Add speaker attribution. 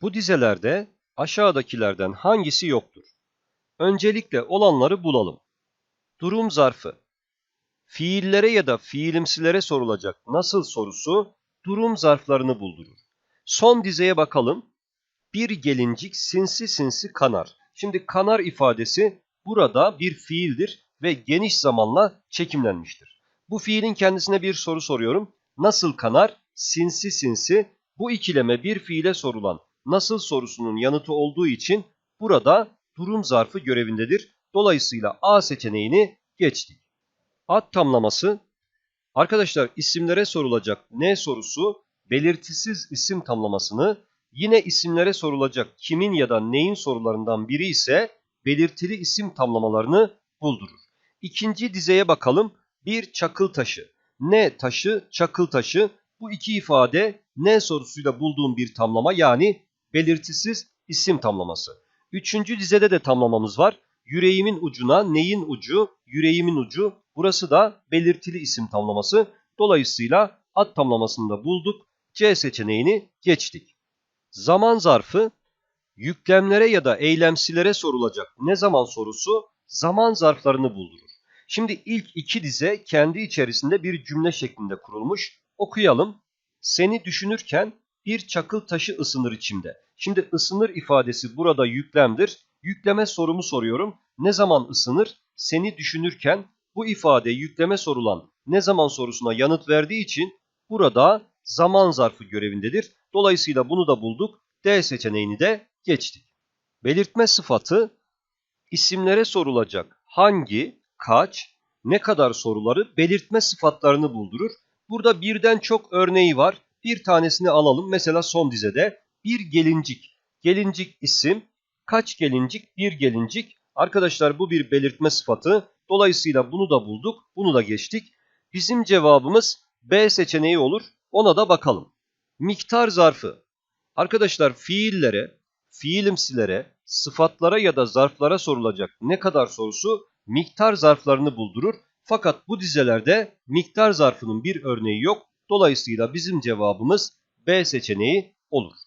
Speaker 1: Bu dizelerde aşağıdakilerden hangisi yoktur? Öncelikle olanları bulalım. Durum zarfı. Fiillere ya da fiilimsilere sorulacak nasıl sorusu durum zarflarını buldurur. Son dizeye bakalım. Bir gelincik sinsi sinsi kanar. Şimdi kanar ifadesi burada bir fiildir ve geniş zamanla çekimlenmiştir. Bu fiilin kendisine bir soru soruyorum. Nasıl kanar? Sinsi sinsi. Bu ikileme bir fiile sorulan nasıl sorusunun yanıtı olduğu için burada durum zarfı görevindedir. Dolayısıyla A seçeneğini geçtik. Ad tamlaması Arkadaşlar isimlere sorulacak ne sorusu belirtisiz isim tamlamasını yine isimlere sorulacak kimin ya da neyin sorularından biri ise belirtili isim tamlamalarını buldurur. İkinci dizeye bakalım. Bir çakıl taşı. Ne taşı, çakıl taşı. Bu iki ifade ne sorusuyla bulduğum bir tamlama yani belirtisiz isim tamlaması. Üçüncü dizede de tamlamamız var. Yüreğimin ucuna neyin ucu, yüreğimin ucu. Burası da belirtili isim tamlaması. Dolayısıyla ad tamlamasını da bulduk. C seçeneğini geçtik. Zaman zarfı yüklemlere ya da eylemsilere sorulacak ne zaman sorusu zaman zarflarını buldurur. Şimdi ilk iki dize kendi içerisinde bir cümle şeklinde kurulmuş. Okuyalım. Seni düşünürken bir çakıl taşı ısınır içimde. Şimdi ısınır ifadesi burada yüklemdir. Yükleme sorumu soruyorum. Ne zaman ısınır? Seni düşünürken bu ifade yükleme sorulan ne zaman sorusuna yanıt verdiği için burada zaman zarfı görevindedir. Dolayısıyla bunu da bulduk. D seçeneğini de geçtik. Belirtme sıfatı isimlere sorulacak hangi, kaç, ne kadar soruları belirtme sıfatlarını buldurur. Burada birden çok örneği var. Bir tanesini alalım. Mesela son dizede bir gelincik. Gelincik isim, kaç gelincik, bir gelincik. Arkadaşlar bu bir belirtme sıfatı. Dolayısıyla bunu da bulduk, bunu da geçtik. Bizim cevabımız B seçeneği olur. Ona da bakalım. Miktar zarfı. Arkadaşlar fiillere, fiilimsilere, sıfatlara ya da zarflara sorulacak ne kadar sorusu miktar zarflarını buldurur. Fakat bu dizelerde miktar zarfının bir örneği yok. Dolayısıyla bizim cevabımız B seçeneği olur.